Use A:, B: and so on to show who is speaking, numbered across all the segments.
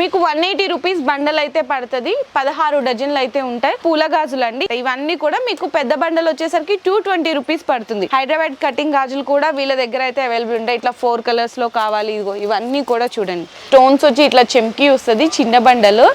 A: మీకు one eighty rupees bundle అయితే పడుతుంది పదహారు డజన్లు అయితే ఉంటాయి పూల గాజులు అండి. ఇవన్నీ కూడా మీకు పెద్ద బండల్ వచ్చేసరికి టూ ట్వంటీ రూపీస్ పడుతుంది. హైదరాబాద్ కటింగ్ గాజులు కూడా వీళ్ళ దగ్గర అయితే అవైలబుల్ ఉంటాయి. ఇట్లా ఫోర్ కలర్స్లో కావాలి ఇదిగో ఇవన్నీ కూడా చూడండి. స్టోన్స్ వచ్చి ఇట్లా చెంకి వస్తుంది చిన్న బండలు.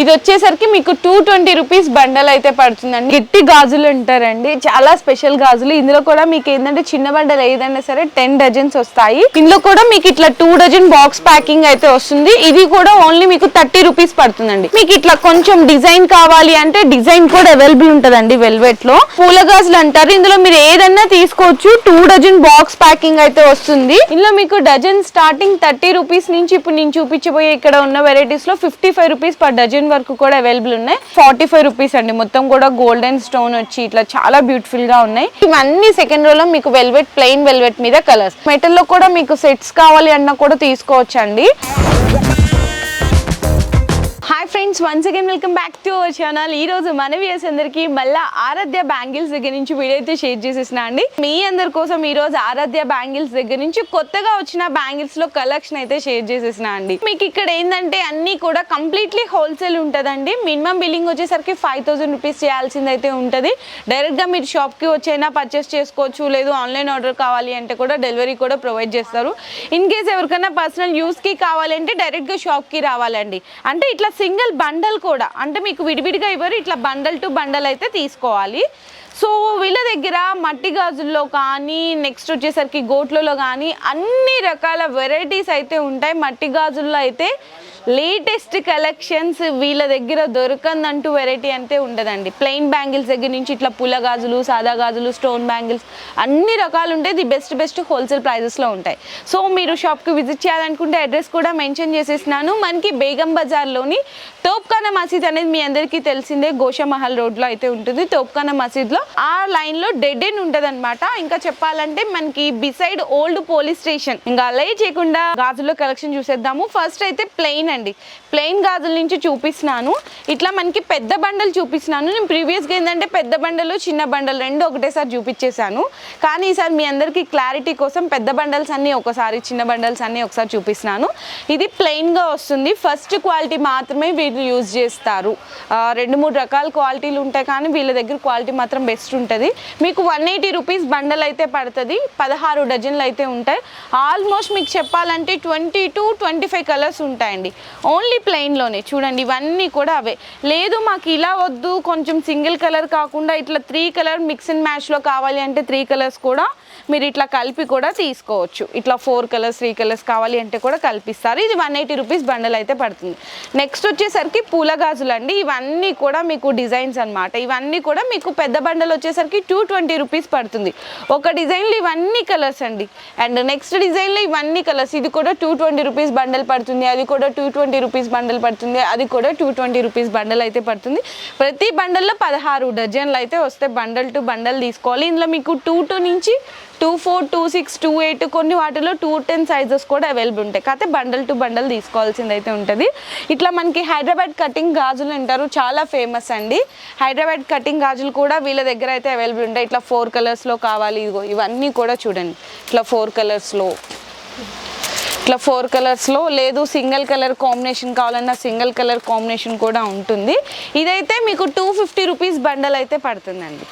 A: ఇది వచ్చేసరికి మీకు టూ ట్వంటీ రూపీస్ బండల్ అయితే పడుతుందండి. గిట్టి గాజులు ఉంటారండి. చాలా స్పెషల్ గాజులు. ఇందులో కూడా మీకు ఏంటంటే చిన్న బండలు ఏదైనా సరే టెన్ డజన్స్ వస్తాయి. ఇందులో కూడా మీకు ఇట్లా టూ డజన్ బాక్స్ ప్యాకింగ్ అయితే వస్తుంది. ఇది కూడా ఓన్లీ మీకు థర్టీ రూపీస్ పడుతుందండి. మీకు ఇట్లా కొంచెం డిజైన్ కావాలి అంటే డిజైన్ కూడా అవైలబుల్ ఉంటదండి వెల్వెట్లో. పూల గాజులు అంటారు. ఇందులో మీరు ఏదన్నా తీసుకోవచ్చు. టూ డజన్ బాక్స్ ప్యాకింగ్ అయితే వస్తుంది. ఇందులో మీకు డజన్ స్టార్టింగ్ థర్టీ రూపీస్ నుంచి ఇప్పుడు నేను చూపించబోయే ఇక్కడ ఉన్న వెరైటీస్లో fifty five rupees per dozen వరకు కూడా అవైలబుల్ ఉన్నాయి. ఫార్టీ ఫైవ్ రూపీస్ అండి. మొత్తం కూడా గోల్డెన్ స్టోన్ వచ్చి ఇట్లా చాలా బ్యూటిఫుల్గా ఉన్నాయి. ఇవన్నీ సెకండ్ రోలో మీకు వెల్వెట్ ప్లెయిన్ వెల్వెట్ మీద కలర్స్ మెటల్లో కూడా మీకు సెట్స్ కావాలి అన్నా కూడా తీసుకోవచ్చు అండి hi friends once again welcome back to our channel ఈ రోజు మన వ్యూస్ అందరికి మళ్ళా ఆరాధ్య బ్యాంగిల్స్ దగ్గర నుంచి వీడియో అయితే షేర్ చేసేసిన అండి. మీ అందరి కోసం ఈ రోజు ఆరాధ్య బ్యాంగిల్స్ దగ్గర నుంచి కొత్తగా వచ్చిన బ్యాంగిల్స్లో కలెక్షన్ అయితే షేర్ చేసేసిన అండి. మీకు ఇక్కడ ఏంటంటే అన్ని కూడా కంప్లీట్లీ హోల్సేల్ ఉంటుందండి. మినిమం బిల్లింగ్ వచ్చేసరికి ఫైవ్ థౌసండ్ రూపీస్ చేయాల్సింది అయితే ఉంటుంది. డైరెక్ట్గా మీరు షాప్కి వచ్చైనా పర్చేస్ చేసుకోవచ్చు లేదు ఆన్లైన్ ఆర్డర్ కావాలి అంటే కూడా డెలివరీ కూడా ప్రొవైడ్ చేస్తారు. ఇన్ కేస్ ఎవరికైనా పర్సనల్ యూస్కి కావాలంటే డైరెక్ట్గా షాప్కి రావాలండి. అంటే ఇట్లా సింగిల్ బండల్ కూడా. అంటే మీకు విడివిడిగా ఇవ్వరు ఇట్లా బండల్ టు బండల్ అయితే తీసుకోవాలి. సో వీళ్ళ దగ్గర మట్టి గాజుల్లో కానీ నెక్స్ట్ వచ్చేసరికి గోట్లలో కానీ అన్ని రకాల వెరైటీస్ అయితే ఉంటాయి. మట్టి గాజుల్లో అయితే లేటెస్ట్ కలెక్షన్స్ వీళ్ళ దగ్గర దొరకందంటూ వెరైటీ అంటే ఉండదండి. ప్లెయిన్ బ్యాంగిల్స్ దగ్గర నుంచి ఇట్లా పుల్ల గాజులు సాదా గాజులు స్టోన్ బ్యాంగిల్స్ అన్ని రకాలు ఉంటాయి ది బెస్ట్ బెస్ట్ హోల్సేల్ ప్రైజెస్లో ఉంటాయి. సో మీరు షాప్కి విజిట్ చేయాలనుకుంటే అడ్రస్ కూడా మెన్షన్ చేసేసినాను. మనకి బేగం బజార్లోని తోప్ఖానా మసీద్ అనేది మీ అందరికీ తెలిసిందే. గోషామహల్ రోడ్లో అయితే ఉంటుంది. తోప్ఖానా మసీద్లో ఆ లైన్లో డెడ్ ఎండ్ ఉంటుంది అనమాట ఇంకా చెప్పాలంటే మనకి బిసైడ్ ఓల్డ్ పోలీస్ స్టేషన్ ఇంకా అలై చేయకుండా గాజుల్లో కలెక్షన్ చూసేద్దాము. ఫస్ట్ అయితే ప్లెయిన్ అండి ప్లెయిన్ గాజుల నుంచి చూపిస్తున్నాను. ఇట్లా మనకి పెద్ద బండలు చూపిస్తున్నాను. నేను ప్రీవియస్గా ఏంటంటే పెద్ద బండలు చిన్న బండలు రెండు ఒకటేసారి చూపించేశాను. కానీ ఈసారి మీ అందరికీ క్లారిటీ కోసం పెద్ద బండల్స్ అన్నీ ఒకసారి చిన్న బండల్స్ అన్నీ ఒకసారి చూపిస్తున్నాను. ఇది ప్లెయిన్గా వస్తుంది. ఫస్ట్ క్వాలిటీ మాత్రమే వీళ్ళు యూజ్ చేస్తారు. రెండు మూడు రకాల క్వాలిటీలు ఉంటాయి కానీ వీళ్ళ దగ్గర క్వాలిటీ మాత్రం బెస్ట్ ఉంటుంది. మీకు వన్ ఎయిటీ రూపీస్ బండల్ అయితే పడుతుంది. పదహారు డజన్లు అయితే ఉంటాయి. ఆల్మోస్ట్ మీకు చెప్పాలంటే twenty to twenty five colours ఉంటాయండి. ఓన్లీ ప్లెయిన్లోనే చూడండి ఇవన్నీ కూడా అవే. లేదు మాకు ఇలా వద్దు కొంచెం సింగిల్ కలర్ కాకుండా ఇట్లా త్రీ కలర్ మిక్స్ అండ్ మ్యాచ్లో కావాలి అంటే త్రీ కలర్స్ కూడా మీరు ఇట్లా కలిపి కూడా తీసుకోవచ్చు. ఇట్లా ఫోర్ కలర్స్ త్రీ కలర్స్ కావాలి అంటే కూడా కల్పిస్తారు. ఇది వన్ ఎయిటీ రూపీస్ బండల్ అయితే పడుతుంది. నెక్స్ట్ వచ్చేసరికి పూల గాజులు అండి ఇవన్నీ కూడా మీకు డిజైన్స్ అన్నమాట. ఇవన్నీ కూడా మీకు పెద్ద బండల్ వచ్చేసరికి టూ ట్వంటీ రూపీస్ పడుతుంది. ఒక డిజైన్లో ఇవన్నీ కలర్స్ అండి. అండ్ నెక్స్ట్ డిజైన్లో ఇవన్నీ కలర్స్. ఇది కూడా టూ ట్వంటీ రూపీస్ బండల్ పడుతుంది. అది కూడా టూ ట్వంటీ రూపీస్ బండల్ పడుతుంది. అది కూడా టూ ట్వంటీ రూపీస్ బండల్ అయితే పడుతుంది. ప్రతి బండల్లో పదహారు డజన్లు అయితే వస్తే బండల్ టు బండల్ తీసుకోవాలి. ఇందులో మీకు టూ టూ నుంచి two four two six two eight కొన్ని వాటిలో టూ టెన్ సైజెస్ కూడా అవైలబుల్ ఉంటాయి. కాకపోతే బండల్ టు బండల్ తీసుకోవాల్సింది అయితే ఉంటుంది. ఇట్లా మనకి హైదరాబాద్ కటింగ్ గాజులు అంటారు. చాలా ఫేమస్ అండి. హైదరాబాద్ కటింగ్ గాజులు కూడా వీళ్ళ దగ్గర అయితే అవైలబుల్ ఉంటాయి. ఇట్లా ఫోర్ కలర్స్లో కావాలి. ఇదిగో ఇవన్నీ కూడా చూడండి. ఇట్లా ఫోర్ కలర్స్లో ఇట్లా ఫోర్ కలర్స్లో లేదు సింగిల్ కలర్ కాంబినేషన్ కావాలన్నా సింగిల్ కలర్ కాంబినేషన్ కూడా ఉంటుంది. ఇదైతే మీకు టూ ఫిఫ్టీ రూపీస్ బండల్ అయితే పడుతుందండి.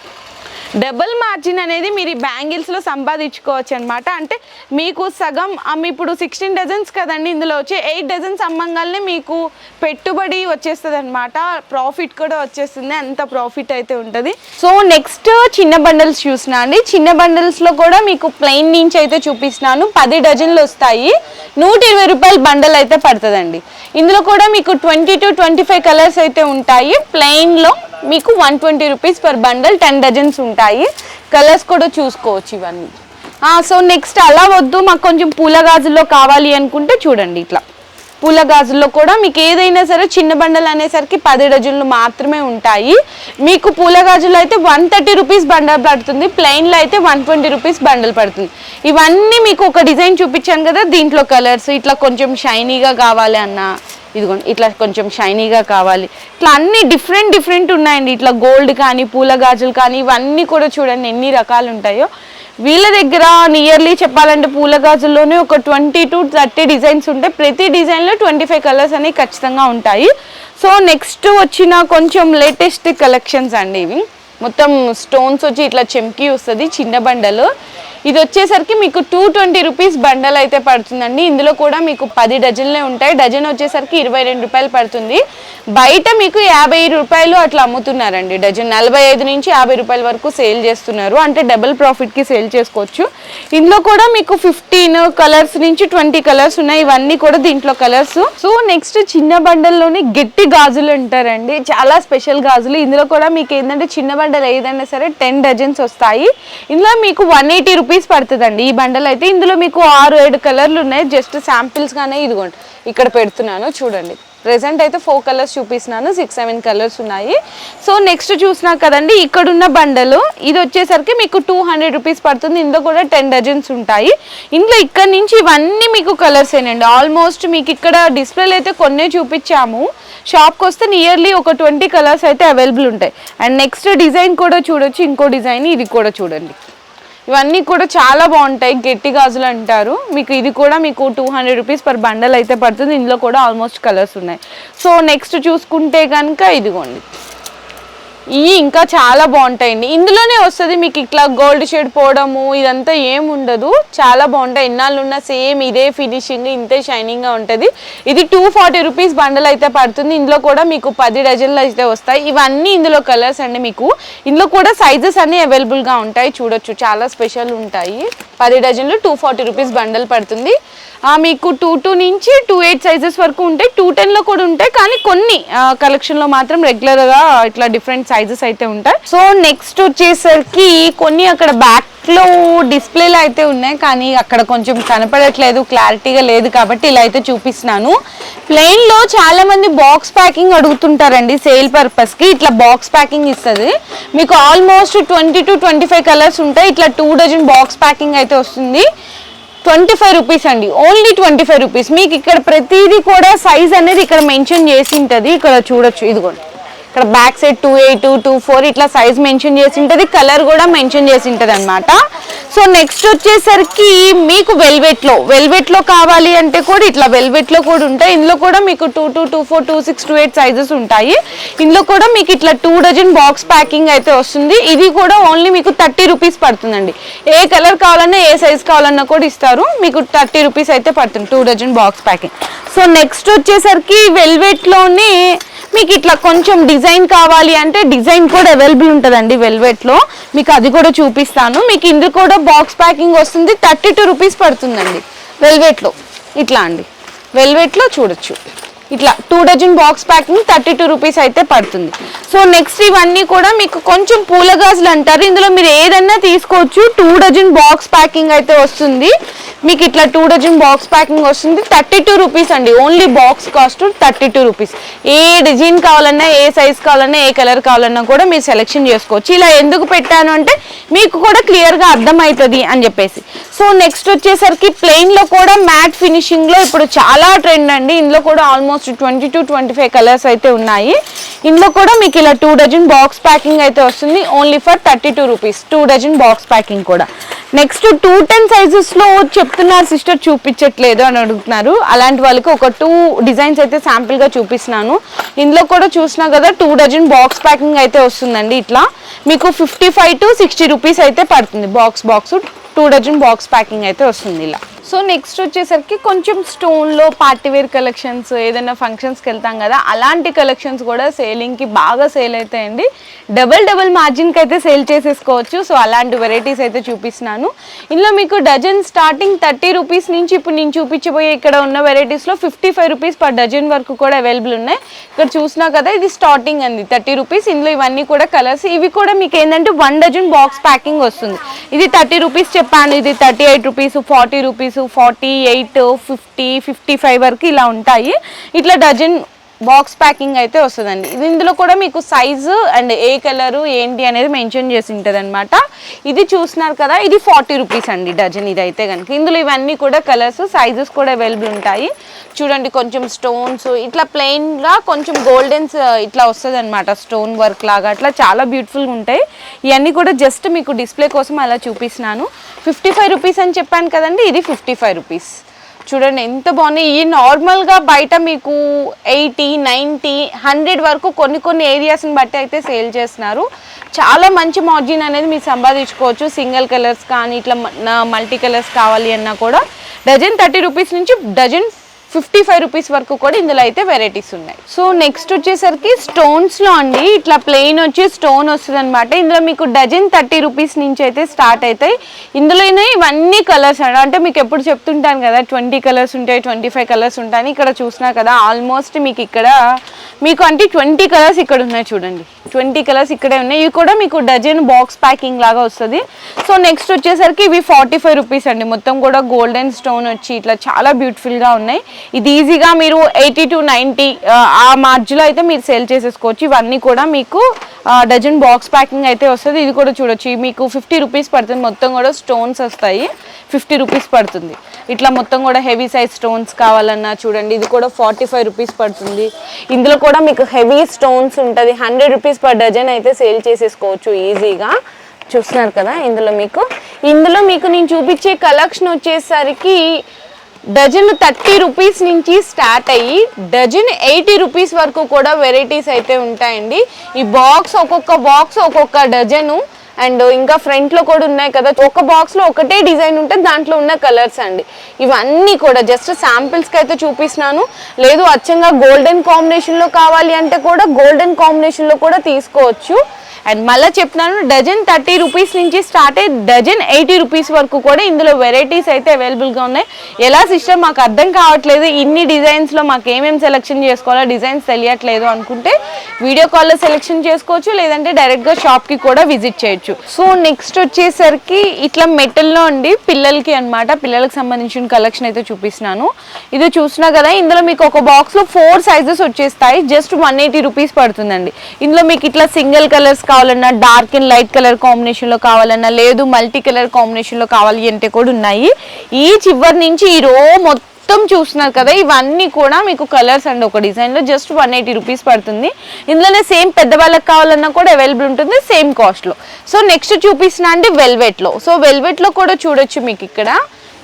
A: డబుల్ మార్జిన్ అనేది మీరు ఈ బ్యాంగిల్స్లో సంపాదించుకోవచ్చు అనమాట అంటే మీకు సగం అమ్మ ఇప్పుడు సిక్స్టీన్ డజన్స్ కదండి ఇందులో వచ్చి ఎయిట్ డజన్స్ అమ్మంగానే మీకు పెట్టుబడి వచ్చేస్తుంది అనమాట ప్రాఫిట్ కూడా వచ్చేస్తుంది అంత ప్రాఫిట్ అయితే ఉంటుంది. సో నెక్స్ట్ చిన్న బండల్స్ చూసినా అండి చిన్న బండల్స్లో కూడా మీకు ప్లెయిన్ నుంచి అయితే చూపిస్తున్నాను. పది డజన్లు వస్తాయి. నూట ఇరవై రూపాయల బండల్ అయితే పడుతుందండి. ఇందులో కూడా మీకు twenty to twenty five colours అయితే ఉంటాయి. ప్లెయిన్లో మీకు one twenty rupees per bundle ten dozens ఉంటాయి. కలర్స్ కూడా చూసుకోవచ్చు ఇవన్నీ. సో నెక్స్ట్ అలా వద్దు మాకు కొంచెం పూల గాజుల్లో కావాలి అనుకుంటే చూడండి ఇట్లా. పూల గాజుల్లో కూడా మీకు ఏదైనా సరే చిన్న బండలు అనేసరికి పది డజన్లు మాత్రమే ఉంటాయి. మీకు పూల గాజులు అయితే వన్ థర్టీ రూపీస్ బండల్ పడుతుంది. ప్లెయిన్లో అయితే వన్ ట్వంటీ రూపీస్ బండల్ పడుతుంది. ఇవన్నీ మీకు ఒక డిజైన్ చూపించాను కదా దీంట్లో కలర్స్ ఇట్లా కొంచెం షైనీగా కావాలి అన్న ఇదిగోండి ఇట్లా కొంచెం షైనీగా కావాలి. ఇట్లా అన్ని డిఫరెంట్ డిఫరెంట్ ఉన్నాయండి. ఇట్లా గోల్డ్ కానీ పూల గాజులు కానీ ఇవన్నీ కూడా చూడండి ఎన్ని రకాలు ఉంటాయో. వీళ్ళ దగ్గర నియర్లీ చెప్పాలంటే పూల గాజుల్లోనే ఒక ట్వంటీ టు థర్టీ డిజైన్స్ ఉంటాయి ప్రతి డిజైన్లో ట్వంటీ ఫైవ్ కలర్స్ అనేవి ఖచ్చితంగా ఉంటాయి. సో నెక్స్ట్ వచ్చిన కొంచెం లేటెస్ట్ కలెక్షన్స్ అండి ఇవి. మొత్తం స్టోన్స్ వచ్చి ఇట్లా చెంకి వస్తుంది చిన్న బండలు. ఇది వచ్చేసరికి మీకు టూ ట్వంటీ రూపీస్ బండల్ అయితే పడుతుందండి. ఇందులో కూడా మీకు పది డజన్లే ఉంటాయి. డజన్ వచ్చేసరికి ఇరవై రెండు రూపాయలు పడుతుంది. బయట మీకు యాభై రూపాయలు అట్లా అమ్ముతున్నారండి. డజన్ నలభై ఐదు నుంచి యాభై రూపాయల వరకు సేల్ చేస్తున్నారు. అంటే డబుల్ ప్రాఫిట్కి సేల్ చేసుకోవచ్చు. ఇందులో కూడా మీకు ఫిఫ్టీన్ కలర్స్ నుంచి ట్వంటీ కలర్స్ ఉన్నాయి. ఇవన్నీ కూడా దీంట్లో కలర్స్. సో నెక్స్ట్ చిన్న బండల్లోనే గట్టి గాజులు ఉంటారండి చాలా స్పెషల్ గాజులు. ఇందులో కూడా మీకు ఏంటంటే చిన్న బండలు ఏదైనా సరే టెన్ డజన్స్ వస్తాయి. ఇందులో మీకు వన్ ఎయిటీ రూపీస్ రూపీస్ పడుతుందండి. ఈ బండల్ అయితే ఇందులో మీకు ఆరు ఏడు కలర్లు ఉన్నాయి. జస్ట్ శాంపిల్స్గానే ఇదిగోండి. ఇక్కడ పెడుతున్నాను చూడండి. ప్రెసెంట్ అయితే ఫోర్ కలర్స్ చూపిస్తున్నాను సిక్స్ సెవెన్ కలర్స్ ఉన్నాయి. సో నెక్స్ట్ చూసినా కదండి ఇక్కడున్న బండలు ఇది వచ్చేసరికి మీకు టూ హండ్రెడ్ రూపీస్ పడుతుంది. ఇందులో కూడా టెన్ డజన్స్ ఉంటాయి. ఇందులో ఇక్కడ నుంచి ఇవన్నీ మీకు కలర్స్ ఏనండి. ఆల్మోస్ట్ మీకు ఇక్కడ డిస్ప్లేలో అయితే కొన్నే చూపించాము. షాప్కి వస్తే నియర్లీ ఒక ట్వంటీ కలర్స్ అయితే అవైలబుల్ ఉంటాయి. అండ్ నెక్స్ట్ డిజైన్ కూడా చూడొచ్చు ఇంకో డిజైన్ ఇది కూడా చూడండి. ఇవన్నీ కూడా చాలా బాగుంటాయి. గట్టి గాజులు అంటారు. మీకు ఇది కూడా మీకు two hundred rupees per bundle అయితే పడుతుంది. ఇందులో కూడా ఆల్మోస్ట్ కలర్స్ ఉన్నాయి. సో నెక్స్ట్ చూసుకుంటే కనుక ఇదిగోండి. ఇవి ఇంకా చాలా బాగుంటాయండి. ఇందులోనే వస్తుంది మీకు ఇట్లా గోల్డ్ షేడ్ పోవడము ఇదంతా ఏం ఉండదు. చాలా బాగుంటాయి. ఎన్నాళ్ళు ఉన్న సేమ్ ఇదే ఫినిషింగ్ ఇంతే షైనింగ్గా ఉంటుంది. ఇది టూ ఫార్టీ రూపీస్ బండల్ అయితే పడుతుంది. ఇందులో కూడా మీకు పది డజన్లు అయితే వస్తాయి. ఇవన్నీ ఇందులో కలర్స్ అండి మీకు. ఇందులో కూడా సైజెస్ అన్ని అవైలబుల్గా ఉంటాయి. చూడొచ్చు. చాలా స్పెషల్ ఉంటాయి. పది డజన్లు టూ ఫార్టీ రూపీస్ బండల్ పడుతుంది. మీకు టూ టూ నుంచి టూ ఎయిట్ సైజెస్ వరకు ఉంటాయి టూ టెన్లో కూడా ఉంటాయి కానీ కొన్ని కలెక్షన్లో మాత్రం రెగ్యులర్గా ఇట్లా డిఫరెంట్ సైజెస్ అయితే ఉంటాయి. సో నెక్స్ట్ వచ్చేసరికి కొన్ని అక్కడ బ్యాక్ లో డిస్ప్లేలో అయితే ఉన్నాయి కానీ అక్కడ కొంచెం కనపడట్లేదు క్లారిటీగా లేదు కాబట్టి ఇలా అయితే చూపిస్తున్నాను. ప్లెయిన్లో చాలామంది బాక్స్ ప్యాకింగ్ అడుగుతుంటారండి సేల్ పర్పస్కి ఇట్లా బాక్స్ ప్యాకింగ్ ఇస్తుంది. మీకు almost twenty to twenty five colours ఉంటాయి. ఇట్లా టూ డజన్ బాక్స్ ప్యాకింగ్ అయితే వస్తుంది. ట్వంటీ ఫైవ్ రూపీస్ అండి. ఓన్లీ ట్వంటీ ఫైవ్ రూపీస్ మీకు ఇక్కడ ప్రతిదీ కూడా సైజ్ అనేది ఇక్కడ మెన్షన్ చేసి ఉంటుంది. ఇక్కడ చూడొచ్చు ఇదిగోండి. ఇక్కడ back side two eight two four ఇట్లా సైజ్ మెన్షన్ చేసి ఉంటుంది కలర్ కూడా మెన్షన్ చేసి ఉంటుంది అనమాట సో నెక్స్ట్ వచ్చేసరికి మీకు వెల్వెట్లో వెల్వెట్లో కావాలి అంటే కూడా ఇట్లా వెల్వెట్లో కూడా ఉంటాయి. ఇందులో కూడా మీకు two two two four two six two eight sizes ఉంటాయి. ఇందులో కూడా మీకు ఇట్లా టూ డజన్ బాక్స్ ప్యాకింగ్ అయితే వస్తుంది. ఇది కూడా ఓన్లీ మీకు థర్టీ రూపీస్ పడుతుందండి. ఏ కలర్ కావాలన్నా ఏ సైజ్ కావాలన్నా కూడా ఇస్తారు. మీకు థర్టీ రూపీస్ అయితే పడుతుంది two dozen box packing so next వచ్చేసరికి వెల్వెట్లోనే మీకు ఇట్లా కొంచెం డిజైన్ కావాలి అంటే డిజైన్ కూడా అవైలబుల్ ఉంటుందండి వెల్వెట్లో. మీకు అది కూడా చూపిస్తాను. మీకు ఇందులో కూడా బాక్స్ ప్యాకింగ్ వస్తుంది. థర్టీ టూ రూపీస్ పడుతుందండి వెల్వెట్లో. ఇట్లా అండి. వెల్వెట్లో చూడొచ్చు. ఇట్లా two dozen box packing thirty two rupees అయితే పడుతుంది. సో నెక్స్ట్ ఇవన్నీ కూడా మీకు కొంచెం పూల గాజులు అంటారు. ఇందులో మీరు ఏదన్నా తీసుకోవచ్చు. టూ డజన్ బాక్స్ ప్యాకింగ్ అయితే వస్తుంది. మీకు ఇట్లా టూ డజన్ బాక్స్ ప్యాకింగ్ వస్తుంది. థర్టీ టూ రూపీస్ అండి. Only box cost thirty two rupees ఏ డిజైన్ కావాలన్నా ఏ సైజ్ కావాలన్నా ఏ కలర్ కావాలన్నా కూడా మీరు సెలెక్షన్ చేసుకోవచ్చు. ఇలా ఎందుకు పెట్టాను అంటే మీకు కూడా క్లియర్గా అర్థమవుతుంది అని చెప్పేసి. సో నెక్స్ట్ వచ్చేసరికి ప్లెయిన్లో కూడా మ్యాట్ ఫినిషింగ్లో ఇప్పుడు చాలా ట్రెండ్ అండి. ఇందులో కూడా almost twenty to twenty five colours అయితే ఉన్నాయి. ఇందులో కూడా మీకు ఇలా టూ డజన్ బాక్స్ ప్యాకింగ్ అయితే వస్తుంది. Only for thirty two rupees two dozen box packing కూడా. నెక్స్ట్ టూ టెన్ సైజెస్లో చెప్తున్నారు సిస్టర్ చూపించట్లేదు అని అడుగుతున్నారు. అలాంటి వాళ్ళకి ఒక టూ డిజైన్స్ అయితే శాంపిల్గా చూపిస్తున్నాను. ఇందులో కూడా చూసినా కదా టూ డజన్ బాక్స్ ప్యాకింగ్ అయితే వస్తుందండి ఇట్లా. మీకు fifty five to sixty rupees అయితే పడుతుంది. Box box two dozen box packing అయితే వస్తుంది ఇలా. సో నెక్స్ట్ వచ్చేసరికి కొంచెం స్టోన్లో పార్టీవేర్ కలెక్షన్స్ ఏదైనా ఫంక్షన్స్కి వెళ్తాం కదా అలాంటి కలెక్షన్స్ కూడా సేలింగ్కి బాగా సేల్ అవుతాయండి. డబల్ డబల్ మార్జిన్కి అయితే సేల్ చేసేసుకోవచ్చు. సో అలాంటి వెరైటీస్ అయితే చూపిస్తున్నాను. ఇందులో మీకు డజన్ స్టార్టింగ్ థర్టీ రూపీస్ నుంచి ఇప్పుడు నేను చూపించబోయే ఇక్కడ ఉన్న వెరైటీస్లో fifty five rupees per dozen వరకు కూడా అవైలబుల్ ఉన్నాయి. ఇక్కడ చూసినా కదా ఇది స్టార్టింగ్ అండి థర్టీ రూపీస్ ఇందులో ఇవన్నీ కూడా కలర్స్ ఇవి కూడా మీకు ఏంటంటే వన్ డజన్ బాక్స్ ప్యాకింగ్ వస్తుంది. ఇది థర్టీ రూపీస్ చెప్పాను. ఇది thirty eight rupees forty rupees forty eight fifty fifty five వరకు ఇలా ఉంటాయి. ఇట్లా డజన్ బాక్స్ ప్యాకింగ్ అయితే వస్తుందండి. ఇది ఇందులో కూడా మీకు సైజు అండ్ ఏ కలరు ఏంటి అనేది మెన్షన్ చేసి ఉంటుంది అనమాట ఇది చూస్తున్నారు కదా ఇది ఫార్టీ రూపీస్ అండి డజన్ ఇది అయితే కనుక ఇందులో ఇవన్నీ కూడా కలర్స్ సైజెస్ కూడా అవైలబుల్ ఉంటాయి. చూడండి కొంచెం స్టోన్స్ ఇట్లా ప్లెయిన్గా కొంచెం గోల్డెన్స్ ఇట్లా వస్తుంది అనమాట స్టోన్ వర్క్ లాగా అట్లా చాలా బ్యూటిఫుల్గా ఉంటాయి. ఇవన్నీ కూడా జస్ట్ మీకు డిస్ప్లే కోసం అలా చూపిస్తున్నాను. ఫిఫ్టీ ఫైవ్ రూపీస్ అని చెప్పాను కదండి ఇది ఫిఫ్టీ ఫైవ్ రూపీస్ చూడండి ఎంత బాగున్నాయి. ఈ నార్మల్గా బయట మీకు ఎయిటీ నైంటీ హండ్రెడ్ వరకు కొన్ని కొన్ని ఏరియాస్ని బట్టి అయితే సేల్ చేస్తున్నారు. చాలా మంచి మార్జిన్ అనేది మీరు సంపాదించుకోవచ్చు. సింగిల్ కలర్స్ కానీ ఇట్లా మల్టీ కలర్స్ కావాలి అన్నా కూడా. డజన్ థర్టీ రూపీస్ నుంచి డజన్ ఫిఫ్టీ ఫైవ్ రూపీస్ వరకు కూడా ఇందులో అయితే వెరైటీస్ ఉన్నాయి. సో నెక్స్ట్ వచ్చేసరికి స్టోన్స్లో అండి ఇట్లా ప్లెయిన్ వచ్చి స్టోన్ వస్తుంది అనమాట ఇందులో మీకు డజన్ థర్టీ రూపీస్ నుంచి అయితే స్టార్ట్ అవుతాయి. ఇందులోనే ఇవన్నీ కలర్స్ అండి. అంటే మీకు ఎప్పుడు చెప్తుంటాను కదా ట్వంటీ కలర్స్ ఉంటాయి ట్వంటీ ఫైవ్ కలర్స్ ఉంటాయని ఇక్కడ చూసినా కదా ఆల్మోస్ట్ మీకు ఇక్కడ మీకు అంటే ట్వంటీ కలర్స్ ఇక్కడ ఉన్నాయి చూడండి. ట్వంటీ కలర్స్ ఇక్కడే ఉన్నాయి. ఇవి కూడా మీకు డజన్ బాక్స్ ప్యాకింగ్ లాగా వస్తుంది. సో నెక్స్ట్ వచ్చేసరికి ఇవి ఫార్టీ ఫైవ్ రూపీస్ అండి. మొత్తం కూడా గోల్డెన్ స్టోన్ వచ్చి ఇట్లా చాలా బ్యూటిఫుల్గా ఉన్నాయి. ఇది ఈజీగా మీరు ఎయిటీ టు నైంటీ ఆ మార్జ్లో అయితే మీరు సేల్ చేసేసుకోవచ్చు. ఇవన్నీ కూడా మీకు డజన్ బాక్స్ ప్యాకింగ్ అయితే వస్తుంది. ఇది కూడా చూడొచ్చు. మీకు ఫిఫ్టీ రూపీస్ పడుతుంది. మొత్తం కూడా స్టోన్స్ వస్తాయి. ఫిఫ్టీ రూపీస్ పడుతుంది. ఇట్లా మొత్తం కూడా హెవీ సైజ్ స్టోన్స్ కావాలన్నా చూడండి. ఇది కూడా ఫార్టీ ఫైవ్ రూపీస్ పడుతుంది. ఇందులో కూడా మీకు హెవీ స్టోన్స్ ఉంటుంది. హండ్రెడ్ రూపీస్ పర్ డజన్ అయితే సేల్ చేసేసుకోవచ్చు ఈజీగా. చూస్తున్నారు కదా ఇందులో మీకు. ఇందులో మీకు నేను చూపించే కలెక్షన్ వచ్చేసరికి డజన్ థర్టీ రూపీస్ నుంచి స్టార్ట్ అయ్యి డజన్ ఎయిటీ రూపీస్ వరకు కూడా వెరైటీస్ అయితే ఉంటాయండి. ఈ బాక్స్ ఒక్కొక్క బాక్స్ ఒక్కొక్క డజను అండ్ ఇంకా ఫ్రంట్లో కూడా ఉన్నాయి కదా. ఒక బాక్స్లో ఒకటే డిజైన్ ఉంటే దాంట్లో ఉన్న కలర్స్ అండి. ఇవన్నీ కూడా జస్ట్ శాంపిల్స్కి అయితే చూపిస్తున్నాను. లేదు అచ్చంగా గోల్డెన్ కాంబినేషన్లో కావాలి అంటే కూడా గోల్డెన్ కాంబినేషన్లో కూడా తీసుకోవచ్చు. అండ్ మళ్ళీ చెప్తున్నాను డజన్ థర్టీ రూపీస్ నుంచి స్టార్ట్ అయ్యి డజన్ ఎయిటీ రూపీస్ వరకు కూడా ఇందులో వెరైటీస్ అయితే అవైలబుల్గా ఉన్నాయి. ఎలా సిస్టమ్ మాకు అర్థం కావట్లేదు ఇన్ని డిజైన్స్లో మాకు ఏమేమి సెలెక్షన్ చేసుకోవాలో డిజైన్స్ తెలియట్లేదు అనుకుంటే వీడియో కాల్లో సెలెక్షన్ చేసుకోవచ్చు లేదంటే డైరెక్ట్గా షాప్కి కూడా విజిట్ చేయొచ్చు. సో నెక్స్ట్ వచ్చేసరికి ఇట్లా మెటల్లో అండి పిల్లలకి అన్నమాట పిల్లలకి సంబంధించిన కలెక్షన్ అయితే చూపిస్తున్నాను. ఇది చూసినా కదా ఇందులో మీకు ఒక బాక్స్లో ఫోర్ సైజెస్ వచ్చేస్తాయి. జస్ట్ వన్ ఎయిటీ రూపీస్ పడుతుందండి. ఇందులో మీకు ఇట్లా సింగిల్ కలర్స్ కావాలన్నా డార్క్ అండ్ లైట్ కలర్ కాంబినేషన్లో కావాలన్నా లేదు మల్టీ కలర్ కాంబినేషన్లో కావాలి అంటే కూడా ఉన్నాయి. ఈ చివరి నుంచి ఈ రో మొత్తం మొత్తం చూస్తున్నారు కదా ఇవన్నీ కూడా మీకు కలర్స్ అండ్ ఒక డిజైన్లో జస్ట్ వన్ ఎయిటీ రూపీస్ పడుతుంది. ఇందులోనే సేమ్ పెద్ద వాళ్ళకి కావాలన్నా కూడా అవైలబుల్ ఉంటుంది సేమ్ కాస్ట్లో సో నెక్స్ట్ చూపిస్తున్నా అండి వెల్వెట్లో సో వెల్వెట్లో కూడా చూడొచ్చు మీకు ఇక్కడ.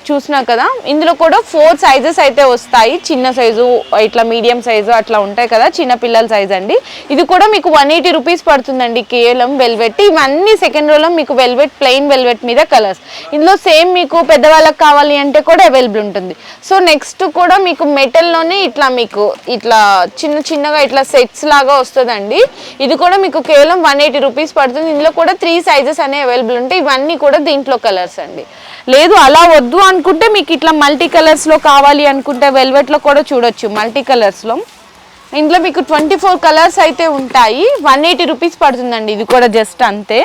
A: చూసినా కదా ఇందులో కూడా ఫోర్ సైజెస్ అయితే వస్తాయి. చిన్న సైజు ఇట్లా మీడియం సైజు అట్లా ఉంటాయి కదా చిన్న పిల్లల సైజ్ అండి. ఇది కూడా మీకు వన్ ఎయిటీ రూపీస్ పడుతుందండి కేవలం వెల్వెట్. ఇవన్నీ సెకండ్ రోలో మీకు వెల్వెట్ ప్లెయిన్ వెల్వెట్ మీద కలర్స్ ఇందులో సేమ్ మీకు పెద్దవాళ్ళకి కావాలి అంటే కూడా అవైలబుల్ ఉంటుంది. సో నెక్స్ట్ కూడా మీకు మెటల్లోనే ఇట్లా మీకు ఇట్లా చిన్న చిన్నగా ఇట్లా సెట్స్ లాగా వస్తుందండి. ఇది కూడా మీకు కేవలం వన్ ఎయిటీ రూపీస్ పడుతుంది. ఇందులో కూడా త్రీ సైజెస్ అనేవి అవైలబుల్ ఉంటాయి. ఇవన్నీ కూడా దీంట్లో కలర్స్ అండి. లేదు అలా వద్దు అనుకుంటే మీకు ఇట్లా మల్టీ కలర్స్లో కావాలి అనుకుంటే వెల్వెట్లో కూడా చూడొచ్చు మల్టీ కలర్స్లో ఇందులో మీకు ట్వంటీ ఫోర్ కలర్స్ అయితే ఉంటాయి. వన్ ఎయిటీ రూపీస్ పడుతుందండి. ఇది కూడా జస్ట్ అంతే.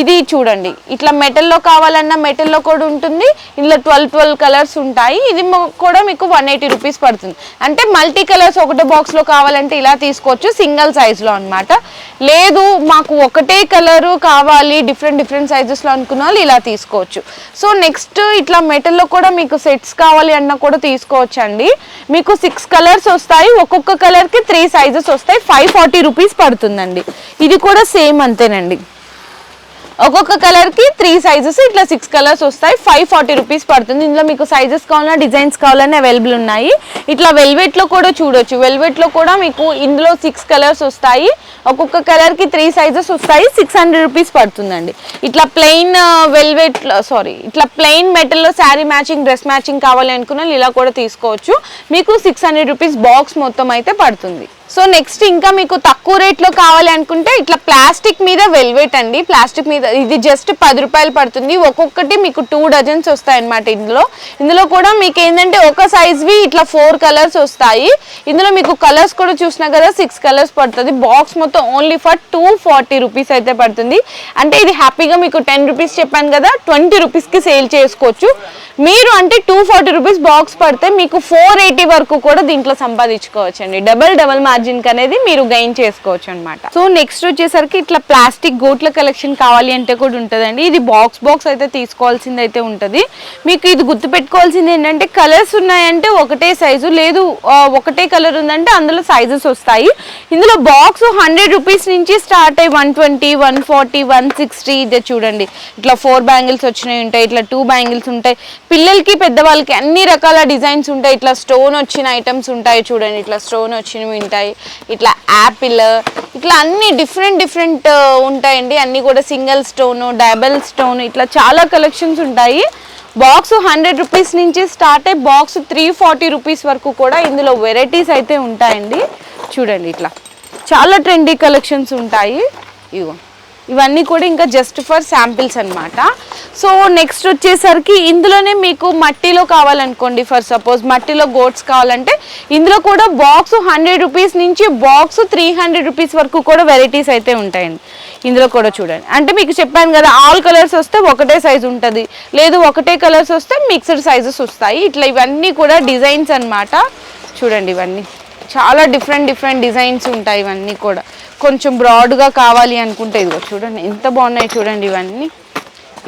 A: ఇది చూడండి. ఇట్లా మెటల్లో కావాలన్నా మెటల్లో కూడా ఉంటుంది. ఇందులో ట్వెల్వ్ ట్వెల్వ్ కలర్స్ ఉంటాయి. ఇది కూడా మీకు వన్ ఎయిటీ రూపీస్ పడుతుంది. అంటే మల్టీ కలర్స్ ఒకటే బాక్స్లో కావాలంటే ఇలా తీసుకోవచ్చు. సింగిల్ సైజులో అనమాట లేదు మాకు ఒకటే కలరు కావాలి. డిఫరెంట్ డిఫరెంట్ సైజెస్లో అనుకున్న వాళ్ళు ఇలా తీసుకోవచ్చు. సో నెక్స్ట్ ఇట్లా మెటల్లో కూడా మీకు సెట్స్ కావాలి అన్నా కూడా తీసుకోవచ్చు అండి మీకు సిక్స్ కలర్స్ వస్తాయి. ఒక్కొక్క కలర్కి త్రీ సైజెస్ వస్తాయి ఫైవ్ ఫార్టీ రూపీస్ పడుతుందండి. ఇది కూడా సేమ్ అంతేనండి. ఒక్కొక్క కలర్కి త్రీ సైజెస్ ఇట్లా సిక్స్ కలర్స్ వస్తాయి. ఫైవ్ ఫార్టీ రూపీస్ పడుతుంది. ఇందులో మీకు సైజెస్ కావాలన్నా డిజైన్స్ కావాలన్నా అవైలబుల్ ఉన్నాయి. ఇట్లా వెల్వెట్లో కూడా చూడొచ్చు. వెల్వెట్లో కూడా మీకు ఇందులో సిక్స్ కలర్స్ వస్తాయి. ఒక్కొక్క కలర్కి త్రీ సైజెస్ వస్తాయి. సిక్స్ హండ్రెడ్ రూపీస్ పడుతుందండి. ఇట్లా ప్లెయిన్ వెల్వెట్ సారీ ఇట్లా ప్లెయిన్ మెటల్లో శారీ మ్యాచింగ్ డ్రెస్ మ్యాచింగ్ కావాలి అనుకున్న ఇలా కూడా తీసుకోవచ్చు. మీకు సిక్స్ హండ్రెడ్ రూపీస్ బాక్స్ మొత్తం అయితే పడుతుంది. సో నెక్స్ట్ ఇంకా మీకు తక్కువ రేట్లో కావాలి అనుకుంటే ఇట్లా ప్లాస్టిక్ మీద వెల్వెట్ అండి. ప్లాస్టిక్ మీద ఇది జస్ట్ పది రూపాయలు పడుతుంది. ఒక్కొక్కటి మీకు టూ డజన్స్ వస్తాయి అనమాట ఇందులో. ఇందులో కూడా మీకు ఏంటంటే ఒక సైజ్వి ఇట్లా ఫోర్ కలర్స్ వస్తాయి. ఇందులో మీకు కలర్స్ కూడా చూసినా కదా సిక్స్ కలర్స్ పడుతుంది. బాక్స్ మొత్తం only for two forty rupees అయితే పడుతుంది. అంటే ఇది హ్యాపీగా మీకు టెన్ రూపీస్ చెప్పాను కదా ట్వంటీ రూపీస్కి సేల్ చేసుకోవచ్చు. మీరు అంటే టూ ఫార్టీ రూపీస్ బాక్స్ పడితే మీకు ఫోర్ ఎయిటీ వరకు కూడా దీంట్లో సంపాదించుకోవచ్చు అండి డబల్ డబల్ మార్జిన్ అనేది మీరు గెయిన్ చేసుకోవచ్చు అనమాట సో నెక్స్ట్ వచ్చేసరికి ఇట్లా ప్లాస్టిక్ గోట్ల కలెక్షన్ కావాలి అంటే కూడా ఉంటుందండి. ఇది బాక్స్ బాక్స్ అయితే తీసుకోవాల్సింది అయితే ఉంటుంది. మీకు ఇది గుర్తు పెట్టుకోవాల్సింది ఏంటంటే కలర్స్ ఉన్నాయంటే ఒకటే సైజు లేదు ఒకటే కలర్ ఉందంటే అందులో సైజెస్ వస్తాయి. ఇందులో బాక్స్ హండ్రెడ్ రూపీస్ నుంచి స్టార్ట్ అయ్యి one twenty one forty one sixty ఇదే చూడండి. ఇట్లా ఫోర్ బ్యాంగిల్స్ వచ్చినాయి ఉంటాయి ఇట్లా టూ బ్యాంగిల్స్ ఉంటాయి. పిల్లలకి పెద్దవాళ్ళకి అన్ని రకాల డిజైన్స్ ఉంటాయి. ఇట్లా స్టోన్ వచ్చిన ఐటమ్స్ ఉంటాయి చూడండి. ఇట్లా స్టోన్ వచ్చినవి ఉంటాయి. ఇట్లా యాపిల్ ఇట్లా అన్ని డిఫరెంట్ డిఫరెంట్ ఉంటాయండి. అన్నీ కూడా సింగిల్ స్టోను డబల్ స్టోన్ ఇట్లా చాలా కలెక్షన్స్ ఉంటాయి. బాక్స్ హండ్రెడ్ రూపీస్ నుంచి స్టార్ట్ అయ్యి బాక్స్ త్రీ ఫార్టీ రూపీస్ వరకు కూడా ఇందులో వెరైటీస్ అయితే ఉంటాయండి. చూడండి ఇట్లా. చాలా ట్రెండీ కలెక్షన్స్ ఉంటాయి. ఇగో. ఇవన్నీ కూడా ఇంకా జస్ట్ ఫర్ శాంపిల్స్ అనమాట సో నెక్స్ట్ వచ్చేసరికి ఇందులోనే మీకు మట్టిలో కావాలనుకోండి ఫర్ సపోజ్ మట్టిలో గోట్స్ కావాలంటే ఇందులో కూడా బాక్స్ హండ్రెడ్ రూపీస్ నుంచి బాక్స్ త్రీ హండ్రెడ్ రూపీస్ వరకు కూడా వెరైటీస్ అయితే ఉంటాయండి. ఇందులో కూడా చూడండి. అంటే మీకు చెప్పాను కదా ఆల్ కలర్స్ వస్తే ఒకటే సైజ్ ఉంటుంది. లేదు ఒకటే కలర్స్ వస్తే మిక్స్డ్ సైజెస్ వస్తాయి. ఇట్లా ఇవన్నీ కూడా డిజైన్స్ అన్నమాట. చూడండి ఇవన్నీ. చాలా డిఫరెంట్ డిఫరెంట్ డిజైన్స్ ఉంటాయి ఇవన్నీ కూడా. కొంచెం బ్రాడ్గా కావాలి అనుకుంటే ఇదిగో చూడండి ఎంత బాగున్నాయి చూడండి ఇవన్నీ.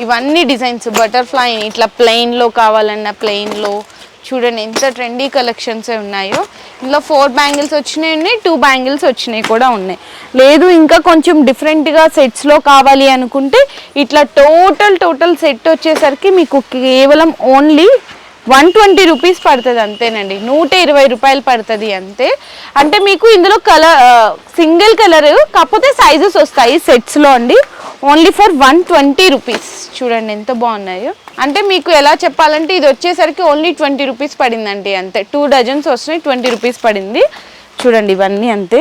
A: ఇవన్నీ డిజైన్స్ బటర్ఫ్లై ఇట్లా ప్లెయిన్లో కావాలన్నా ప్లెయిన్లో చూడండి ఎంత ట్రెండీ కలెక్షన్స్ ఉన్నాయో. ఇందులో ఫోర్ బ్యాంగిల్స్ వచ్చినాయి ఉన్నాయి టూ బ్యాంగిల్స్ వచ్చినాయి కూడా ఉన్నాయి. లేదు ఇంకా కొంచెం డిఫరెంట్గా సెట్స్లో కావాలి అనుకుంటే ఇట్లా టోటల్ టోటల్ సెట్ వచ్చేసరికి మీకు కేవలం ఓన్లీ వన్ ట్వంటీ రూపీస్ పడుతుంది అంతేనండి. నూట ఇరవై రూపాయలు పడుతుంది అంతే. అంటే మీకు ఇందులో కలర్ సింగిల్ కలర్ కాకపోతే సైజెస్ వస్తాయి సెట్స్లో అండి. Only for one twenty rupees. చూడండి ఎంత బాగున్నాయో. అంటే మీకు ఎలా చెప్పాలంటే ఇది వచ్చేసరికి ఓన్లీ ట్వంటీ రూపీస్ పడిందండి అంతే. టూ డజన్స్ వస్తున్నాయి ట్వంటీ రూపీస్ పడింది. చూడండి ఇవన్నీ అంతే.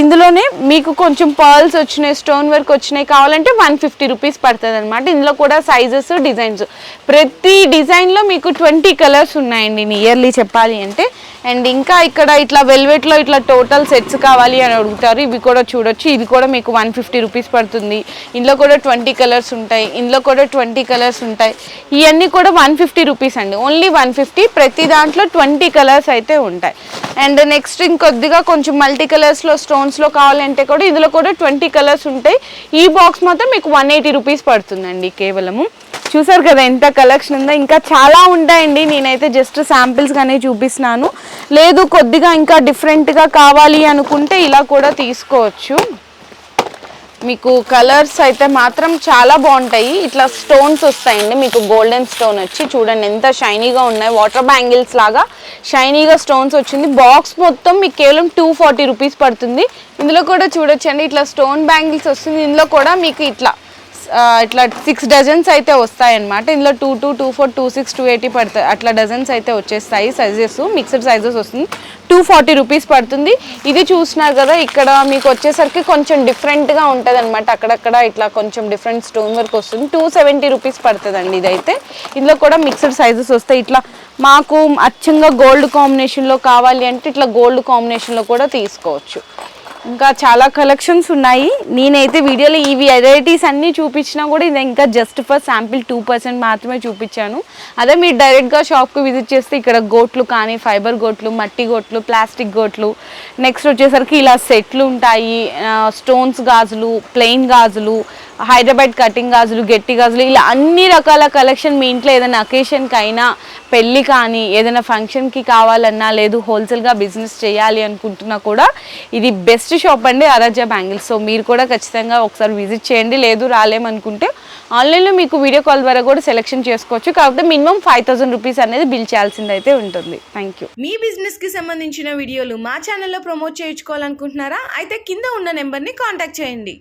A: ఇందులోనే మీకు కొంచెం పర్ల్స్ వచ్చినాయి స్టోన్ వర్క్ వచ్చినాయి కావాలంటే వన్ ఫిఫ్టీ రూపీస్ పడుతుంది అనమాట ఇందులో కూడా సైజెస్ డిజైన్స్ ప్రతి డిజైన్లో మీకు ట్వంటీ కలర్స్ ఉన్నాయండి నియర్లీ చెప్పాలి అంటే. అండ్ ఇంకా ఇక్కడ ఇట్లా వెల్వెట్లో ఇట్లా టోటల్ సెట్స్ కావాలి అని అడుగుతారు. ఇవి కూడా చూడొచ్చు. ఇది కూడా మీకు వన్ ఫిఫ్టీ రూపీస్ పడుతుంది. ఇందులో కూడా ట్వంటీ కలర్స్ ఉంటాయి. ఇందులో కూడా ట్వంటీ కలర్స్ ఉంటాయి. ఇవన్నీ కూడా వన్ ఫిఫ్టీ రూపీస్ అండి. Only one fifty. ప్రతి దాంట్లో ట్వంటీ కలర్స్ అయితే ఉంటాయి. అండ్ నెక్స్ట్ ఇంకొద్దిగా కొంచెం మల్టీ కలర్స్లో స్టోన్ స్టోన్స్లో కావాలంటే కూడా ఇందులో కూడా ట్వంటీ కలర్స్ ఉంటాయి. ఈ బాక్స్ మాత్రం మీకు వన్ ఎయిటీ రూపీస్ పడుతుందండి కేవలము. చూసారు కదా ఎంత కలెక్షన్ ఉందో. ఇంకా చాలా ఉంటాయండి. నేనైతే జస్ట్ శాంపిల్స్గానే చూపిస్తున్నాను. లేదు కొద్దిగా ఇంకా డిఫరెంట్గా కావాలి అనుకుంటే ఇలా కూడా తీసుకోవచ్చు. మీకు కలర్స్ అయితే మాత్రం చాలా బాగుంటాయి. ఇట్లా స్టోన్స్ వస్తాయండి. మీకు గోల్డెన్ స్టోన్ వచ్చి చూడండి ఎంత షైనీగా ఉన్నాయి. వాటర్ బ్యాంగిల్స్ లాగా షైనీగా స్టోన్స్ వచ్చింది. బాక్స్ మొత్తం మీకు కేవలం టూ ఫార్టీ రూపీస్ పడుతుంది. ఇందులో కూడా చూడొచ్చండి. ఇట్లా స్టోన్ బ్యాంగిల్స్ వస్తుంది. ఇందులో కూడా మీకు ఇట్లా ఇట్లా సిక్స్ డజన్స్ అయితే వస్తాయన్నమాట. ఇందులో two two two four two six two eighty పడుతుంది అట్లా డజన్స్ అయితే వచ్చేస్తాయి సైజెస్ మిక్స్డ్ సైజెస్ వస్తుంది. టూ ఫార్టీ రూపీస్ పడుతుంది. ఇది చూసినారు కదా ఇక్కడ మీకు వచ్చేసరికి కొంచెం డిఫరెంట్గా ఉంటుంది అనమాట అక్కడక్కడ ఇట్లా కొంచెం డిఫరెంట్ స్టోన్ వర్క్ వస్తుంది. టూ సెవెంటీ రూపీస్ పడుతుందండి ఇదైతే. ఇందులో కూడా మిక్స్డ్ సైజెస్ వస్తాయి. ఇట్లా మాకు అచ్చంగా గోల్డ్ కాంబినేషన్లో కావాలి అంటే ఇట్లా గోల్డ్ కాంబినేషన్లో కూడా తీసుకోవచ్చు. ఇంకా చాలా కలెక్షన్స్ ఉన్నాయి. నేనైతే వీడియోలో ఈ వెరైటీస్ అన్నీ చూపించినా కూడా ఇది ఇంకా just for sample two percent మాత్రమే చూపించాను. అదే మీరు డైరెక్ట్గా షాప్కి విజిట్ చేస్తే ఇక్కడ గోట్లు కానీ ఫైబర్ గోట్లు మట్టి గోట్లు ప్లాస్టిక్ గోట్లు నెక్స్ట్ వచ్చేసరికి ఇలా సెట్లు ఉంటాయి స్టోన్స్ గాజులు ప్లెయిన్ గాజులు హైదరాబాద్ కటింగ్ గాజులు గట్టి గాజులు ఇలా అన్ని రకాల కలెక్షన్ మీ ఇంట్లో ఏదైనా అకేషన్కి అయినా పెళ్ళి కానీ ఏదైనా ఫంక్షన్కి కావాలన్నా లేదు హోల్సేల్గా బిజినెస్ చేయాలి అనుకుంటున్నా కూడా ఇది బెస్ట్ షాప్ అండి ఆరాధ్య బ్యాంగిల్స్. సో మీరు కూడా ఖచ్చితంగా ఒకసారి విజిట్ చేయండి లేదు రాలేమనుకుంటే ఆన్లైన్లో మీకు వీడియో కాల్ ద్వారా కూడా సెలెక్షన్ చేసుకోవచ్చు. కాకపోతే మినిమం ఫైవ్ థౌసండ్ రూపీస్ అనేది బిల్ చేయాల్సిందైతే అయితే ఉంటుంది. Thank you.
B: మీ బిజినెస్కి సంబంధించిన వీడియోలు మా ఛానల్లో ప్రమోట్ చేయించుకోవాలనుకుంటున్నారా? అయితే కింద ఉన్న నెంబర్ని కాంటాక్ట్ చేయండి.